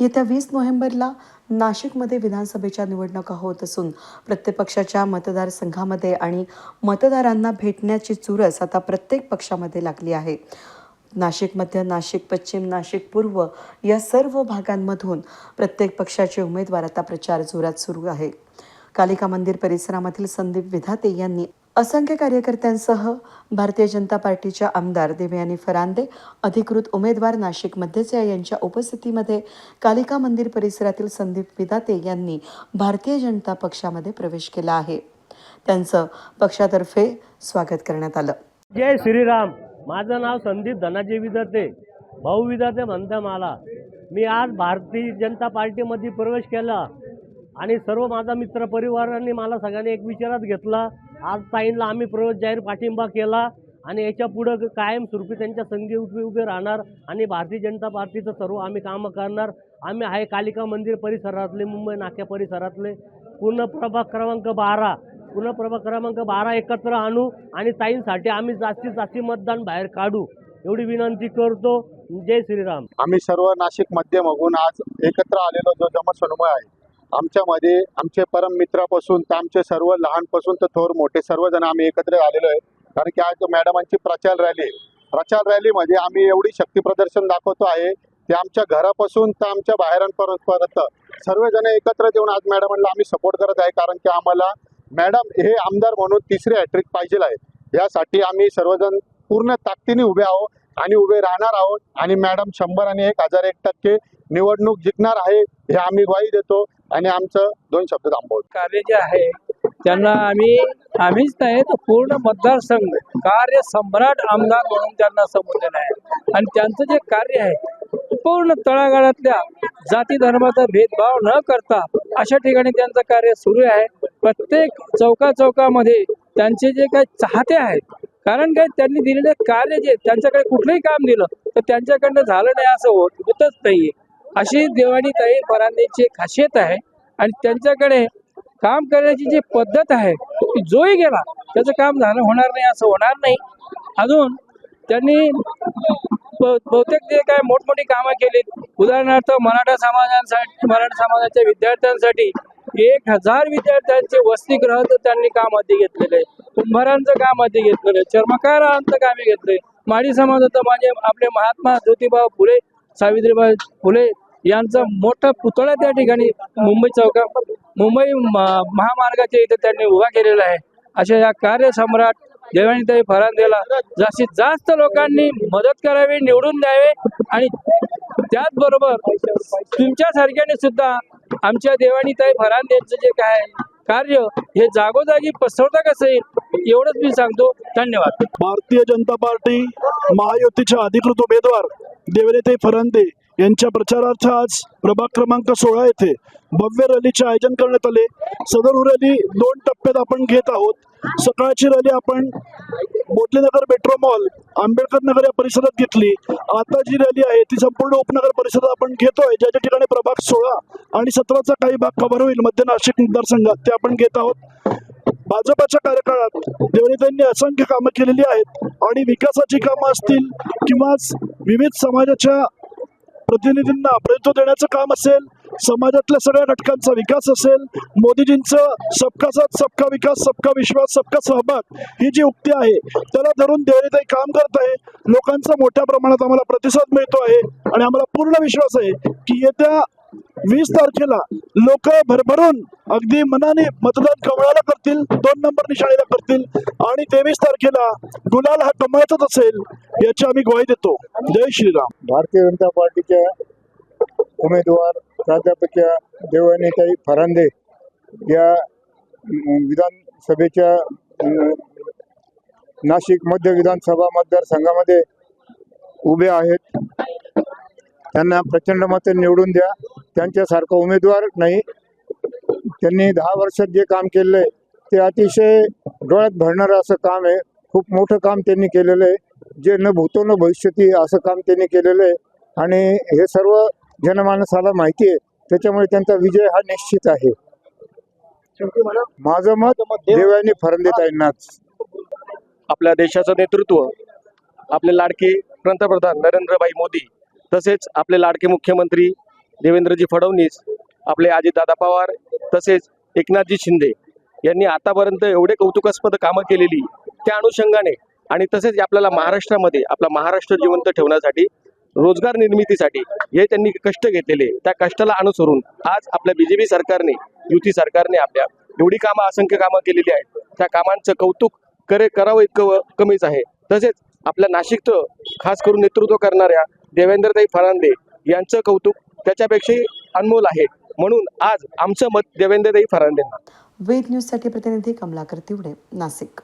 येत्या वीस नोव्हेंबरला नाशिकमध्ये विधानसभेच्या निवडणुका होत असून प्रत्येक पक्षाच्या मतदारसंघामध्ये आणि मतदारांना भेटण्याची चुरस आता प्रत्येक पक्षामध्ये लागली आहे. नाशिक मध्य नाशिक पश्चिम नाशिक पूर्व या सर्व भागांमधून प्रत्येक पक्षाचे उमेदवार आता प्रचार जोरात सुरू आहे. कालिका मंदिर परिसरामधील संदीप विधाते यांनी असंख्य कार्यकर्त्यांसह भारतीय जनता पार्टीच्या आमदार देवयानी फरांदे अधिकृत उमेदवार नाशिक मध्यचे यांच्या उपस्थितीमध्ये कालिका मंदिर परिसरातील संदीप विदाते यांनी भारतीय जनता पक्षामध्ये प्रवेश केला आहे. त्यांचं पक्षातर्फे स्वागत करण्यात आलं. जय श्रीराम. माझं नाव संदीप धनाजी विदाते. भाऊ विदाते म्हणता मला. मी आज भारतीय जनता पार्टीमध्ये प्रवेश केला. आणि सर्व माझा मित्र परिवारांनी मला सगळ्यांनी एक विचारात घेतला. आज ताईंना आम्ही प्रवेश जाहीर पाठिंबा केला आणि याच्या पुढं कायम स्वरूपी त्यांच्या संधी उभे उभे राहणार आणि भारतीय जनता पार्टीचं सर्व आम्ही कामं करणार. आम्ही आहे कालिका मंदिर परिसरातले मुंबई नाक्या परिसरातले. पूर्ण प्रभाग क्रमांक बारा. पूर्ण प्रभाग क्रमांक बारा एकत्र आणू आणि ताईंसाठी आम्ही जास्तीत जास्ती मतदान बाहेर काढू. एवढी विनंती करतो. जय श्रीराम. आम्ही सर्व नाशिक मध्यमधून आज एकत्र आलेलो जो जनसमूह आहे. आमच्यामध्ये आमचे परम मित्रापासून तर आमचे सर्व लहानपासून तर थोर मोठे सर्वजण आम्ही एकत्र आलेलो आहे. कारण की आज मॅडमांची प्रचार रॅली आहे. प्रचार रॅलीमध्ये म्हणजे आम्ही एवढी शक्ती प्रदर्शन दाखवतो आहे ते आमच्या घरापासून तर आमच्या बाहेरांपर्यंत सर्वजण एकत्र येऊन आज मॅडमांना आम्ही सपोर्ट करत आहे. कारण की आम्हाला मॅडम हे आमदार म्हणून तिसरे हॅट्रिक पाहिजे आहे. यासाठी आम्ही सर्वजण पूर्ण ताकदीने उभे आहोत आणि उभे राहणार आहोत. आणि मॅडम शंभर आणि एक हजार एक टक्के निवडणूक जिंकणार आहे हे आम्ही ग्वाही देतो. आणि आमचं दोन शब्द थांबवत. कार्य जे आहे त्यांना आम्ही आम्हीच नाही तर पूर्ण मतदारसंघ कार्य सम्राट आमदार म्हणून त्यांना संबोधलेलं आहे. आणि त्यांचं जे कार्य आहे पूर्ण तळागाळातल्या जाती धर्माचा भेदभाव न करता अशा ठिकाणी त्यांचं कार्य सुरू आहे. प्रत्येक चौका चौकामध्ये त्यांचे जे काही चाहते आहेत कारण काय त्यांनी दिलेले कार्य जे त्यांच्याकडे कुठलंही काम दिलं तर त्यांच्याकडनं झालं नाही असं होत होतच नाहीये. अशी देवानी ताई फरांदेची एक खासियत आहे आणि त्यांच्याकडे काम करण्याची जी पद्धत आहे जोही गेला त्याचं काम झालं होणार नाही असं होणार नाही. अजून त्यांनी बहुतेक जे काय मोठमोठी कामं केली उदाहरणार्थ मराठा समाजांसाठी मराठा समाजाच्या विद्यार्थ्यांसाठी एक हजार विद्यार्थ्यांचे वसतिगृह त्यांनी काम हाती घेतलेले. कुंभारांचं काम हाती घेतलेलं आहे चर्मकारांचं काम घेतलंय माळी समाजाचं माझे आपले महात्मा ज्योतिबा फुले सावित्रीबाई फुले यांचा मोठा पुतळा त्या ठिकाणी मुंबई चौका मुंबई महामार्गाच्या इथे त्यांनी उभा केलेला आहे. अशा या कार्यसम्राट देवाणीताई फरांदेला जास्तीत जास्त लोकांनी मदत करावी निवडून द्यावे आणि त्याचबरोबर तुमच्यासारख्याने सुद्धा आमच्या देवाणीताई फरांदेचं जे काय कार्य हे जागोजागी पसरवता कसं येईल एवढंच मी सांगतो. धन्यवाद. भारतीय जनता पार्टी महायुतीच्या अधिकृत उमेदवार देवरेते फरांदे यांच्या प्रचारार्थ आज प्रभाग क्रमांक सोळा येथे भव्य रॅलीचे आयोजन करण्यात आले. सदर रॅली दोन टप्प्यात आपण घेत आहोत. सकाळची रॅली आपण बोटलेनगर मेट्रो मॉल आंबेडकर नगर या परिसरात घेतली. आता जी रॅली आहे ती संपूर्ण उपनगर परिसरात आपण घेतोय. ज्याच्या ठिकाणी प्रभाग सोळा आणि सतराचा काही भाग कव्हर होईल. मध्य नाशिक मतदारसंघात ते आपण घेत आहोत. भाजपाच्या कार्यकाळात देवळीतांनी असंख्य कामं केलेली आहेत. आणि विकासाची कामं असतील किंवा विविध समाजाच्या प्रतिनिधींना प्रतिनिधित्व देण्याचं काम असेल समाजातल्या सगळ्या घटकांचा विकास असेल मोदीजींचं सबका साथ सबका विकास सबका विश्वास सबका सहभाग ही जी उक्ती आहे त्याला धरून देवळीताई काम करत आहे. लोकांचा मोठ्या प्रमाणात आम्हाला प्रतिसाद मिळतो आहे आणि आम्हाला पूर्ण विश्वास आहे की येत्या वीस तारखेला लोक भरभरून अगदी मनाने मतदान कमळाला करतील दोन नंबर निशाणीला करतील आणि तेवीस तारखेला गुलाल हा कमळाचाच असेल याची आम्ही ग्वाही देतो. जय श्रीराम. भारतीय जनता पार्टीच्या उमेदवार प्राध्यापक्या देवानेताई फरांदे या विधानसभेच्या नाशिक मध्य विधानसभा मतदारसंघामध्ये उभे आहेत. त्यांना प्रचंड मते निवडून द्या. त्यांच्यासारखा उमेदवार नाही. त्यांनी दहा वर्षात जे काम केलेलं आहे ते अतिशय डोळ्यात भरणारं असं काम आहे. खूप मोठं काम त्यांनी केलेलं आहे. जे न भूतो न भविष्यती असं काम त्यांनी केलेलं आहे. आणि हे सर्व जनमानसाला माहिती आहे. त्याच्यामुळे त्यांचा विजय हा निश्चित आहे. माझं मत देवयानी फरंदेताईंनाच आपल्या देशाचं नेतृत्व आपले लाडके पंतप्रधान नरेंद्रभाई मोदी तसेच आपले लाडके मुख्यमंत्री देवेंद्रजी फडणवीस आपले अजितदादा पवार तसेच एकनाथजी शिंदे यांनी आतापर्यंत एवढे कौतुकास्पद कामं केलेली त्या अनुषंगाने आणि तसेच आपल्याला महाराष्ट्रामध्ये आपला महाराष्ट्र जिवंत ठेवण्यासाठी रोजगार निर्मितीसाठी हे त्यांनी कष्ट घेतलेले त्या कष्टाला अनुसरून आज आपल्या बीजेपी सरकारने युती सरकारने आपल्या एवढी कामं असंख्य कामं केलेली आहेत. त्या कामांचं कौतुक करे करावं इतकं कमीच आहे. तसेच आपल्या नाशिकचं खास करून नेतृत्व करणाऱ्या देवेंद्रताई फरांदे यांचं कौतुक त्याच्यापेक्षाही अनमोल आहे. म्हणून आज आमचं मत देवेंद्रताई फरांदेंना वेद न्यूजसाठी प्रतिनिधी कमलाकर तिवडे नाशिक.